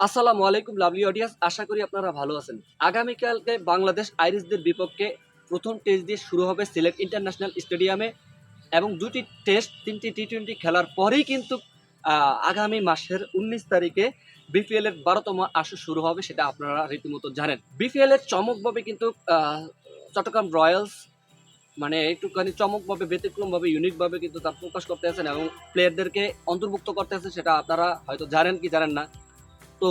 আসসালামু আলাইকুম lovely audience আশা করি আপনারা ভালো আছেন। আগামীকালকে বাংলাদেশ আইরিশদের বিপক্ষে প্রথম টেস্ট দিয়ে শুরু হবে সিলেট ইন্টারন্যাশনাল স্টেডিয়ামে এবং দুটি টেস্ট তিনটি টি টোয়েন্টি খেলার পরেই কিন্তু আগামী মাসের উনিশ তারিখে বিপিএল এর বারোতম আসর শুরু হবে সেটা আপনারা রীতিমতো জানেন। বিপিএল এর চমকভাবে কিন্তু চট্টগ্রাম রয়্যালস মানে একটুখানি চমকভাবে, ব্যতিক্রমভাবে ইউনিকভাবে কিন্তু তার প্রকাশ করতে আছেন এবং প্লেয়ারদেরকে অন্তর্ভুক্ত করতে আছেন সেটা আপনারা হয়তো জানেন কি জানেন না। তো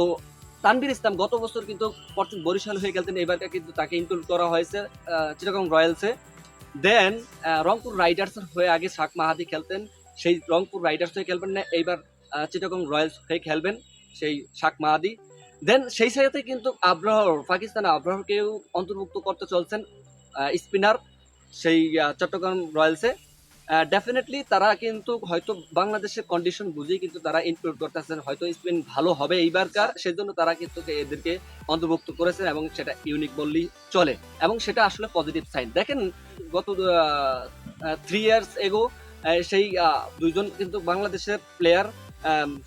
তানভীর ইসলাম গত বছর কিন্তু ফরচুন বরিশাল হয়ে গেলতেন এবারকে কিন্তু তাকে ইনক্লুড করা হয়েছে চিটাগং রয়্যালসে দেন রংপুর রাইডার্স হয়ে আগে শাক মাহাদি খেলতেন, সেই রংপুর রাইডার্স হয়ে খেলবেন না এইবার চিটাগং রয়্যালস হয়ে খেলবেন সেই শাক মাহাদি। দেন সেই সাথে কিন্তু আব্রাহর, পাকিস্তান আব্রাহরকেও অন্তর্ভুক্ত করতে চলছেন স্পিনার সেই চট্টগ্রাম রয়্যালসে ডেফিনেটলি তারা কিন্তু হয়তো বাংলাদেশের কন্ডিশন বুঝেই কিন্তু তারা ইনক্লুড করতেছেন। হয়তো স্পিন ভালো হবে এইবারকার, সেজন্য তারা কিন্তু এদেরকে অন্তর্ভুক্ত করেছেন এবং সেটা ইউনিক বললেই চলে। এবং সেটা আসলে পজিটিভ সাইন দেখেন, গত থ্রি ইয়ার্স এগো সেই দুইজন কিন্তু বাংলাদেশের প্লেয়ার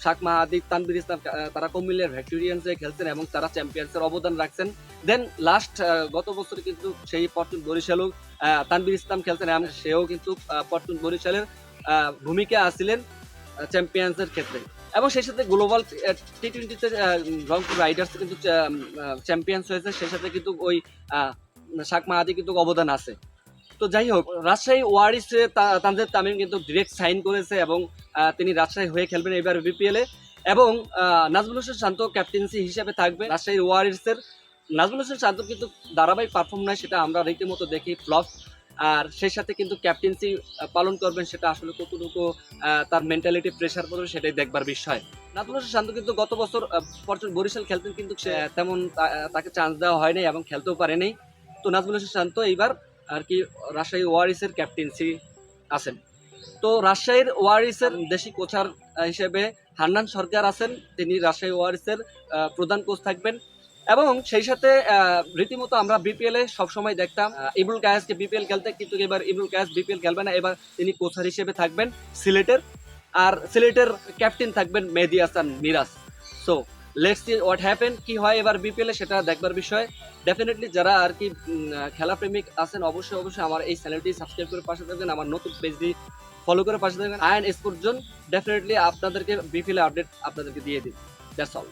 শাক মাহাদি তানবির ইসলাম তারা কুমিল্লার ভ্যাক্টোরিয়ান্সে খেলছেন এবং তারা চ্যাম্পিয়ন্সের অবদান রাখছেন। দেন লাস্ট গত বছর কিন্তু সেই পর্তুন বরিশালও তানবির ইসলাম খেলছেন এবং সেও কিন্তু পর্তুন বরিশালের ভূমিকা আসছিলেন চ্যাম্পিয়ন্সের ক্ষেত্রে। এবং সেই সাথে গ্লোবাল টি টোয়েন্টিতে রংপুর রাইডার্স কিন্তু চ্যাম্পিয়ন্স হয়েছে। সেই সাথে কিন্তু ওই আহ, শাক মাহাদি কিন্তু অবদান আছে। তো যাই হোক রাজশাহী ওয়ারিসে তানজিদ তামিম কিন্তু ডিরেক্ট সাইন করেছে এবং তিনি রাজশাহী হয়ে খেলবেন এবার বিপিএল এ। এবং নাজমুল হোসেন শান্ত ক্যাপ্টেন্সি হিসেবে থাকবে রাজশাহী ওয়ারিসের। নাজমুল হোসেন শান্ত কিন্তু ধারাবাহিক পারফর্ম নয় সেটা আমরা রীতিমতো দেখি ফ্লপ আর সেই সাথে কিন্তু ক্যাপ্টেন্সি পালন করবেন সেটা আসলে কতটুকু তার মেন্টালিটি প্রেশার পড়বে সেটাই দেখবার বিষয়। নাজমুল হোসেন শান্ত কিন্তু গত বছর ফরচুন বরিশাল খেলতেন কিন্তু তেমন তাকে চান্স দেওয়া হয়নি এবং খেলতেও পারেনি তো নাজমুল হোসেন শান্ত এইবার আর কি রাজশাহী ওয়ারিসের ক্যাপ্টেন্সি আছেন। তো রাজশাহীর ওয়ারিসের দেশি কোচার হিসেবে হান্নান সরকার আছেন। তিনি রাজশাহী ওয়ারিসের প্রধান কোচ থাকবেন। এবং সেই সাথে রীতিমতো আমরা বিপিএল এ সবসময় দেখতাম আহ, ইবরুল কায়াসকে বিপিএল খেলতে কিন্তু এবার ইবরুল কায়াস বিপিএল খেলবে না। এবার তিনি কোচার হিসেবে থাকবেন সিলেটের। আর সিলেটের ক্যাপ্টেন থাকবেন Mehedi Hasan Miraz. So let's see what happen কি হয় এবার বিপিএল সেটা দেখবার বিষয়। ডেফিনেটলি যারা আর কি খেলা প্রেমিক আছেন, অবশ্যই অবশ্যই আমার এই চ্যানেলটি সাবস্ক্রাইব করে পাশে থাকবেন, আমার নতুন পেজটি ফলো করে পাশে থাকবেন আয়ন স্পোর্টজন ডেফিনেটলি আপনাদেরকে বিপিএল আপডেট আপনাদেরকে দিয়ে দিন দ্যাটস অল